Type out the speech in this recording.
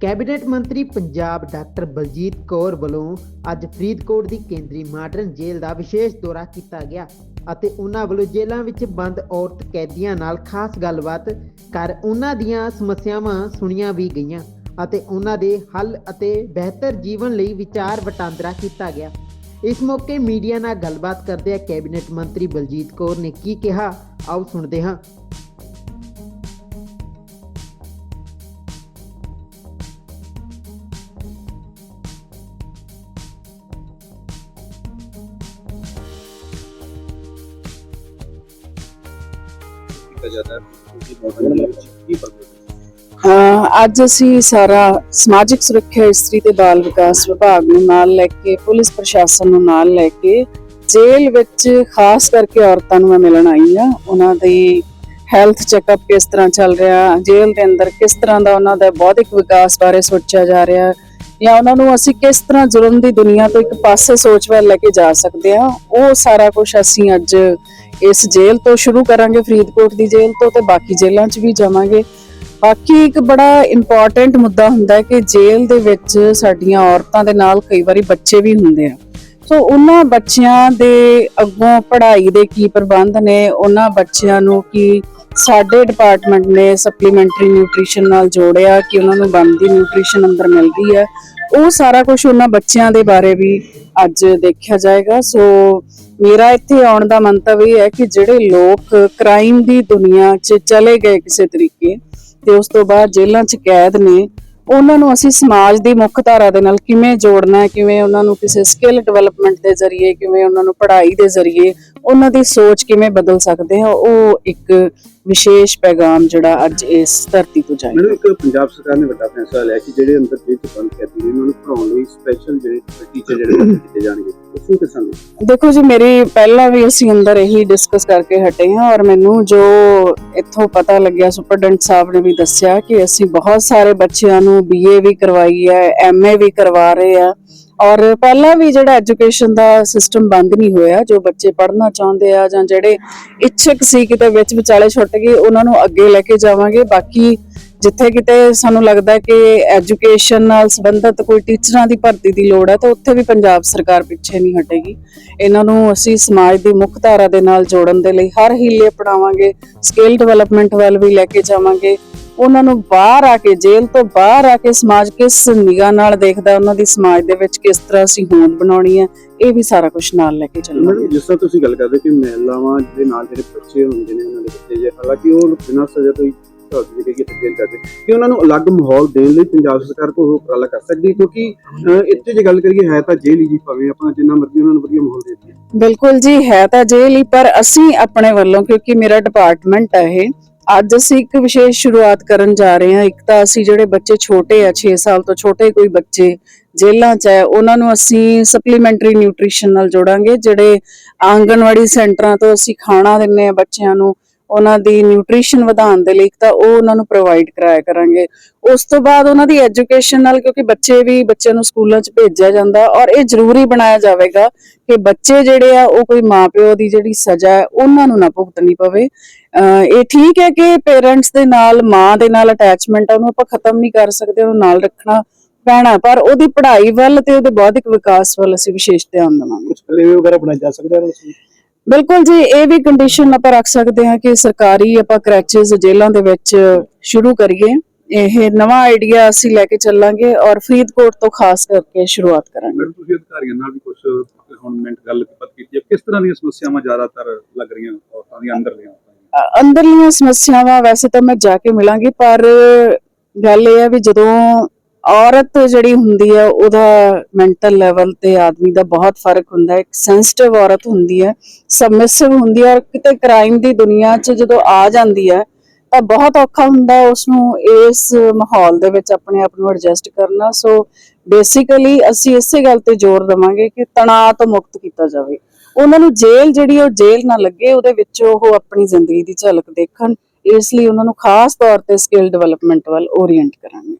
Cabinet ਮੰਤਰੀ Punjab doctor Baljit Kaur ਵੱਲੋਂ ਅੱਜ ਫਰੀਦਕੋਟ ਦੀ ਕੇਂਦਰੀ ਮਾਡਰਨ ਜੇਲ੍ਹ ਦਾ ਵਿਸ਼ੇਸ਼ ਦੌਰਾ ਕੀਤਾ ਗਿਆ ਅਤੇ ਉਹਨਾਂ ਵੱਲੋਂ ਜੇਲ੍ਹਾਂ ਵਿੱਚ ਬੰਦ ਔਰਤ ਕੈਦੀਆਂ ਨਾਲ ਖਾਸ ਗੱਲਬਾਤ ਕਰ ਉਹਨਾਂ ਦੀਆਂ ਸਮੱਸਿਆਵਾਂ ਸੁਣੀਆਂ ਵੀ ਗਈਆਂ ਅਤੇ ਉਹਨਾਂ ਦੇ ਹੱਲ ਅਤੇ ਬਿਹਤਰ ਜੀਵਨ ਲਈ ਵਿਚਾਰ ਵਟਾਂਦਰਾ ਕੀਤਾ ਗਿਆ। ਇਸ ਮੌਕੇ ਮੀਡੀਆ ਨਾਲ ਗੱਲਬਾਤ ਕਰਦਿਆਂ ਕੈਬਨਿਟ ਮੰਤਰੀ ਬਲਜੀਤ ਕੌਰ ਨੇ ਕੀ ਕਿਹਾ, ਆਓ ਸੁਣਦੇ ਹਾਂ। ਕੀਤਾ ਜਾਂਦਾ ਹੈ, ਤੁਸੀਂ ਦੇ ਵਿੱਚ ਕੀ ਫ਼ਰਕ ਅੱਜ ਅਸੀਂ ਸਾਰਾ ਸਮਾਜਿਕ ਸੁਰੱਖਿਆ ਇਸਤਰੀ ਤੇ ਬਾਲ ਵਿਕਾਸ ਵਿਭਾਗ ਨੂੰ ਨਾਲ ਲੈ ਕੇ, ਪੁਲਿਸ ਪ੍ਰਸ਼ਾਸਨ ਨੂੰ ਨਾਲ ਲੈ ਕੇ, ਜੇਲ੍ਹ ਵਿੱਚ ਖਾਸ ਕਰਕੇ ਔਰਤਾਂ ਨੂੰ ਮੈਂ ਮਿਲਣ ਆਈ ਆ ਉਹਨਾਂ ਦੀ ਹੈਲਥ ਚੈੱਕਅਪ ਕਿਸ ਤਰ੍ਹਾਂ ਚੱਲ ਰਿਹਾ, ਜੇਲ੍ਹ ਦੇ ਅੰਦਰ ਕਿਸ ਤਰ੍ਹਾਂ ਦਾ ਉਹਨਾਂ ਦਾ ਬੌਧਿਕ ਵਿਕਾਸ ਬਾਰੇ ਸੋਚਿਆ ਜਾ ਰਿਹਾ, ਜਾਂ ਉਹਨਾਂ ਨੂੰ ਅਸੀਂ ਕਿਸ ਤਰ੍ਹਾਂ ਜ਼ੁਲਮ ਦੀ ਦੁਨੀਆ ਤੋਂ ਇੱਕ ਪਾਸੇ ਸੋਚ ਵੱਲ ਲੈ ਕੇ ਜਾ ਸਕਦੇ ਆ ਉਹ ਸਾਰਾ ਕੁਝ ਅਸੀਂ ਅੱਜ ਇਸ ਜੇਲ੍ਹ ਤੋਂ ਸ਼ੁਰੂ ਕਰਾਂਗੇ, ਫਰੀਦਕੋਟ ਦੀ ਜੇਲ੍ਹ ਤੋਂ ਤੇ ਬਾਕੀ ਜੇਲ੍ਹਾਂ 'ਚ ਵੀ ਜਾਵਾਂਗੇ। ਬਾਕੀ ਇੱਕ ਬੜਾ ਇੰਪੋਰਟੈਂਟ ਮੁੱਦਾ ਹੁੰਦਾ ਹੈ ਕਿ ਜੇਲ੍ਹ ਦੇ ਵਿੱਚ ਸਾਡੀਆਂ ਔਰਤਾਂ ਦੇ ਨਾਲ ਕਈ ਵਾਰੀ ਬੱਚੇ ਵੀ ਹੁੰਦੇ ਆ। ਸੋ ਉਹਨਾਂ ਬੱਚਿਆਂ ਦੇ ਅੱਗੋਂ ਪੜ੍ਹਾਈ ਦੇ ਕੀ ਪ੍ਰਬੰਧ ਨੇ, ਉਹਨਾਂ ਬੱਚਿਆਂ ਨੂੰ ਕੀ ਸਾਡੇ ਡਿਪਾਰਟਮੈਂਟ ਨੇ ਸਪਲੀਮੈਂਟਰੀ ਨਿਊਟ੍ਰੀਸ਼ਨ ਨਾਲ ਜੋੜਿਆ, ਕਿ ਉਹਨਾਂ ਨੂੰ ਬਣਦੀ ਨਿਊਟ੍ਰੀਸ਼ਨ ਅੰਦਰ ਮਿਲਦੀ ਹੈ। ਉਹ ਸਾਰਾ ਕੁਝ ਉਹਨਾਂ ਬੱਚਿਆਂ ਦੇ ਬਾਰੇ ਵੀ ਅੱਜ ਦੇਖਿਆ ਜਾਏਗਾ। ਸੋ ਮੇਰਾ ਇੱਥੇ ਆਉਣ ਦਾ ਮੰਤਵ ਇਹ ਹੈ ਕਿ ਜਿਹੜੇ ਲੋਕ ਕ੍ਰਾਈਮ ਦੀ ਦੁਨੀਆ 'ਚ ਚਲੇ ਗਏ ਕਿਸੇ ਤਰੀਕੇ, ਤੇ ਉਸ ਤੋਂ ਬਾਅਦ ਜੇਲ੍ਹਾਂ 'ਚ ਕੈਦ ਨੇ ਉਹਨਾਂ ਨੂੰ ਅਸੀਂ ਸਮਾਜ ਦੀ ਮੁੱਖ ਧਾਰਾ ਦੇ ਨਾਲ ਕਿਵੇਂ ਜੋੜਨਾ ਹੈ, ਕਿਵੇਂ ਉਹਨਾਂ ਨੂੰ ਕਿਸੇ ਸਕਿੱਲ ਡਿਵੈਲਪਮੈਂਟ ਦੇ ਜ਼ਰੀਏ, ਕਿਵੇਂ ਉਹਨਾਂ ਨੂੰ ਪੜ੍ਹਾਈ ਦੇ ਜ਼ਰੀਏ ਉਹਨਾਂ ਦੀ ਸੋਚ ਕਿਵੇਂ ਬਦਲ ਸਕਦੇ ਹਾਂ, ਉਹ ਇੱਕ ਵਿਸ਼ੇਸ਼ ਪੈਗਾਮ ਜਿਹੜਾ ਅੱਜ ਇਸ ਧਰਤੀ ਤੋਂ ਜਾਏਗਾ ਮੈਨੂੰ ਇੱਕ ਪੰਜਾਬ ਸਰਕਾਰ ਨੇ ਵੱਡਾ ਫੈਸਲਾ ਲਿਆ ਕਿ ਜਿਹੜੇ ਅੰਦਰ ਜੇਲ੍ਹ ਬੰਦ ਕੈਦੀ ਨੇ ਉਹਨਾਂ ਨੂੰ ਪੜਾਉਣ ਲਈ ਸਪੈਸ਼ਲ ਜਿਹੜੇ ਟੀਚਰ ਜਿਹੜੇ ਕੀਤੇ ਜਾਣਗੇ। ਉਸ ਨੂੰ ਕਿਸਾਂ ਦੇਖੋ ਜੀ, ਮੇਰੀ ਪਹਿਲਾਂ ਵੀ ਅਸੀਂ ਅੰਦਰ ਇਹੀ ਡਿਸਕਸ ਕਰਕੇ ਹਟੇ ਹਾਂ ਔਰ ਮੈਨੂੰ ਜੋ ਇੱਥੋਂ ਪਤਾ ਲੱਗਿਆ ਸੁਪਰਡੈਂਟ ਸਾਹਿਬ ਨੇ ਵੀ ਦੱਸਿਆ ਕਿ ਅਸੀਂ ਬਹੁਤ ਸਾਰੇ ਬੱਚਿਆਂ ਨੂੰ ਬੀਏ ਵੀ ਕਰਵਾਈ ਹੈ ਐਮਏ ਵੀ ਕਰਵਾ ਰਹੇ ਆ ਔਰ ਪਹਿਲਾਂ ਵੀ ਜਿਹੜਾ ਐਜੂਕੇਸ਼ਨ ਦਾ ਸਿਸਟਮ ਬੰਦ ਨਹੀਂ ਹੋਇਆ, ਜੋ ਬੱਚੇ ਪੜ੍ਹਨਾ ਚਾਹੁੰਦੇ ਆ ਜਾਂ ਜਿਹੜੇ ਇੱਛਕ ਸੀ ਕਿਤੇ ਵਿੱਚ ਵਿਚਾਲੇ ਛੁੱਟ ਗਏ, ਉਹਨਾਂ ਨੂੰ ਅੱਗੇ ਲੈ ਕੇ ਜਾਵਾਂਗੇ। ਬਾਕੀ ਜਿੱਥੇ ਕਿਤੇ ਸਾਨੂੰ ਲੱਗਦਾ ਕਿ ਐਜੂਕੇਸ਼ਨ ਨਾਲ ਸੰਬੰਧਿਤ ਕੋਈ ਟੀਚਰਾਂ ਦੀ ਭਰਤੀ ਦੀ ਲੋੜ ਹੈ, ਤਾਂ ਉੱਥੇ ਵੀ ਪੰਜਾਬ ਸਰਕਾਰ ਪਿੱਛੇ ਨਹੀਂ ਹਟੇਗੀ। ਇਹਨਾਂ ਨੂੰ ਅਸੀਂ ਸਮਾਜ ਦੀ ਮੁੱਖ ਧਾਰਾ ਦੇ ਨਾਲ ਜੋੜਨ ਦੇ ਲਈ ਹਰ ਹੀਲੇ ਅਪਣਾਵਾਂਗੇ ਸਕਿੱਲ ਡਿਵੈਲਪਮੈਂਟ ਵੱਲ ਵੀ ਲੈ ਕੇ ਜਾਵਾਂਗੇ। ਉਹਨਾਂ ਨੂੰ ਬਾਹਰ ਆ ਕੇ, ਜੇਲ੍ਹ ਤੋਂ ਬਾਹਰ ਆ ਕੇ ਸਮਾਜ ਕਿਸ ਨਿਗਾਹ ਨਾਲ ਦੇਖਦਾ, ਉਹਨਾਂ ਦੀ ਸਮਾਜ ਦੇ ਵਿੱਚ ਕਿਸ ਤਰ੍ਹਾਂ ਅਸੀਂ ਹੋਂਦ ਬਣਾਉਣੀ ਹੈ, ਇਹ ਵੀ ਸਾਰਾ ਕੁਝ ਨਾਲ ਲੈ ਕੇ ਚੱਲਾਂਗੇ ਜਿਸ ਤਰ੍ਹਾਂ ਤੁਸੀਂ ਗੱਲ ਕਰਦੇ ਕਿ ਮਹਿਲਾਵਾਂ ਦੇ ਨਾਲ ਜਿਹੜੇ ਬੱਚੇ ਹੁੰਦੇ ਨੇ, ਉਹਨਾਂ ਦੇ ਬੱਚੇ ਜੇ, ਹਾਲਾਂਕਿ ਉਹ ਬਿਨਾਂ ਸਜ਼ਾ ਤੋਂ ਜਿਹੜੀ ਕਿ ਜੇਲ੍ਹ ਕਰਦੇ, ਕਿ ਉਹਨਾਂ ਨੂੰ ਅਲੱਗ ਮਾਹੌਲ ਦੇਣ ਲਈ ਪੰਜਾਬ ਸਰਕਾਰ ਕੋਈ ਉਪਰਾਲਾ ਕਰ ਸਕਦੀ ਕਿਉਂਕਿ ਇੱਥੇ ਜੇ ਗੱਲ ਕਰੀਏ, ਹੈ ਤਾਂ ਜੇਲ੍ਹ ਹੀ ਜੀ ਭਾਵੇਂ ਆਪਾਂ ਜਿੰਨਾ ਮਰਜ਼ੀ ਉਹਨਾਂ ਨੂੰ ਵਧੀਆ ਮਾਹੌਲ ਦੇ ਦਈਏ। ਬਿਲਕੁਲ ਜੀ, ਹੈ ਤਾਂ ਜੇਲ੍ਹ ਹੀ, ਪਰ ਅਸੀਂ ਆਪਣੇ ਵੱਲੋਂ, ਕਿਉਂਕਿ ਮੇਰਾ ਡਿਪਾਰਟਮੈਂਟ ਹੈ ਇਹ, ਅੱਜ ਅਸੀਂ ਇੱਕ ਵਿਸ਼ੇਸ਼ ਸ਼ੁਰੂਆਤ ਕਰਨ ਜਾ ਰਹੇ ਹਾਂ। ਇੱਕ ਤਾਂ ਅਸੀਂ ਜਿਹੜੇ ਬੱਚੇ ਛੋਟੇ ਆ 6 ਸਾਲ ਤੋਂ ਛੋਟੇ ਕੋਈ ਬੱਚੇ ਜੇਲ੍ਹਾਂ 'ਚ ਹੈ, ਉਹਨਾਂ ਨੂੰ ਅਸੀਂ ਸਪਲੀਮੈਂਟਰੀ ਨਿਊਟ੍ਰੀਸ਼ਨ ਨਾਲ ਜੋੜਾਂਗੇ, ਜਿਹੜੇ ਆਂਗਨਵਾੜੀ ਸੈਂਟਰਾਂ ਤੋਂ ਅਸੀਂ ਖਾਣਾ ਦਿੰਨੇ ਆ ਬੱਚਿਆਂ ਨੂੰ ਉਹਨਾਂ ਦੀ ਨਿਊਟ੍ਰੀਸ਼ਨ ਵਧਾਉਣ ਦੇ ਲਈ ਤਾਂ ਉਹ ਉਹਨਾਂ ਨੂੰ ਪ੍ਰੋਵਾਈਡ ਕਰਾਇਆ ਕਰਾਂਗੇ। ਉਸ ਤੋਂ ਬਾਅਦ ਉਹਨਾਂ ਦੀ ਐਜੂਕੇਸ਼ਨ ਨਾਲ ਕਿਉਂਕਿ ਬੱਚੇ ਵੀ ਬੱਚਿਆਂ ਨੂੰ ਸਕੂਲਾਂ 'ਚ ਭੇਜਿਆ ਜਾਂਦਾ ਔਰ ਇਹ ਜ਼ਰੂਰੀ ਬਣਾਇਆ ਜਾਵੇਗਾ ਕਿ ਬੱਚੇ ਜਿਹੜੇ ਆ ਉਹ ਕੋਈ ਮਾਪਿਓ ਦੀ ਜਿਹੜੀ ਸਜ਼ਾ ਹੈ ਉਹਨਾਂ ਨੂੰ ਨਾ ਭੁਗਤਣੀ ਪਵੇ। ਇਹ ਠੀਕ ਹੈ ਕਿ ਪੇਰੈਂਟਸ ਦੇ ਨਾਲ, ਮਾਂ ਦੇ ਨਾਲ ਅਟੈਚਮੈਂਟ ਉਹਨੂੰ ਆਪਾਂ ਖਤਮ ਨਹੀਂ ਕਰ ਸਕਦੇ, ਉਹਨੂੰ ਨਾਲ ਰੱਖਣਾ ਪੈਣਾ, ਪਰ ਉਹਦੀ ਪੜ੍ਹਾਈ ਵੱਲ ਤੇ ਉਹਦੇ ਬੌਧਿਕ ਵਿਕਾਸ ਵੱਲ ਅਸੀਂ ਵਿਸ਼ੇਸ਼ ਧਿਆਨ ਦੇਵਾਂਗੇ। ਕੁਝ ਕਲੇਵੇ ਵਗੈਰਾ ਬਣਾਇਆ ਜਾ ਸਕਦਾ ਹੈ ਬਿਲਕੁਲ ਜੀ ਇਹ ਵੀ ਕੰਡੀਸ਼ਨ ਆਪਾਂ ਰੱਖ ਸਕਦੇ ਹਾਂ ਕਿ ਸਰਕਾਰੀ ਆਪਾਂ ਕ੍ਰੈਚਸ ਜੇਲ੍ਹਾਂ ਦੇ ਵਿੱਚ ਸ਼ੁਰੂ ਕਰੀਏ। ਇਹ ਨਵਾਂ ਆਈਡੀਆ ਅਸੀਂ ਲੈ ਕੇ ਚੱਲਾਂਗੇ ਔਰ ਫਰੀਦਕੋਟ ਤੋਂ ਖਾਸ ਕਰਕੇ ਸ਼ੁਰੂਆਤ ਕਰਾਂਗੇ। ਤੁਸੀਂ ਅਧਿਕਾਰੀਆਂ ਨਾਲ ਵੀ ਕੁਝ ਹੁਣ ਮਿੰਟ ਗੱਲਬਾਤ ਕੀਤੀ ਹੈ। ਕਿਸ ਤਰ੍ਹਾਂ ਦੀਆਂ ਸਮੱਸਿਆਵਾਂ ਜ਼ਿਆਦਾਤਰ ਲੱਗ ਰਹੀਆਂ ਔਰਤਾਂ ਦੀਆਂ ਅੰਦਰਲੀਆਂ ਅੰਦਰਲੀਆਂ ਸਮੱਸਿਆਵਾਂ ਵੈਸੇ ਤਾਂ ਮੈਂ ਜਾ ਕੇ ਮਿਲਾਂਗੀ ਪਰ ਗੱਲ ਇਹ ਹੈ ਵੀ ਜਦੋਂ ਔਰਤ ਜਿਹੜੀ ਹੁੰਦੀ ਹੈ, ਉਹਦਾ ਮੈਂਟਲ ਲੈਵਲ ਤੇ ਆਦਮੀ ਦਾ ਬਹੁਤ ਫ਼ਰਕ ਹੁੰਦਾ ਹੈ। ਇੱਕ ਸੈਂਸਿਟਿਵ ਔਰਤ ਹੁੰਦੀ ਹੈ ਸਬਮਿਸਿਵ ਹੁੰਦੀ ਹੈ ਔਰ ਕਿਤੇ ਕ੍ਰਾਈਮ ਦੀ ਦੁਨੀਆ 'ਚ ਜਦੋਂ ਆ ਜਾਂਦੀ ਹੈ, ਤਾਂ ਬਹੁਤ ਔਖਾ ਹੁੰਦਾ ਉਸ ਨੂੰ ਇਸ ਮਾਹੌਲ ਦੇ ਵਿੱਚ ਆਪਣੇ ਆਪ ਨੂੰ ਐਡਜਸਟ ਕਰਨਾ। ਸੋ ਬੇਸਿਕਲੀ ਅਸੀਂ ਇਸੇ ਗੱਲ ਤੇ ਜ਼ੋਰ ਦਵਾਂਗੇ ਕਿ ਤਣਾਅ ਤੋਂ ਮੁਕਤ ਕੀਤਾ ਜਾਵੇ। ਉਹਨਾਂ ਨੂੰ ਜੇਲ੍ਹ ਜਿਹੜੀ ਉਹ ਜੇਲ੍ਹ ਨਾ ਲੱਗੇ, ਉਹਦੇ ਵਿੱਚ ਉਹ ਆਪਣੀ ਜ਼ਿੰਦਗੀ ਦੀ ਝਲਕ ਦੇਖਣ। ਇਸ ਲਈ ਉਹਨਾਂ ਨੂੰ ਖਾਸ ਤੌਰ ਤੇ ਸਕਿੱਲ ਡਿਵੈਲਪਮੈਂਟ ਵੱਲ ਓਰੀਐਂਟ ਕਰਾਂਗੇ।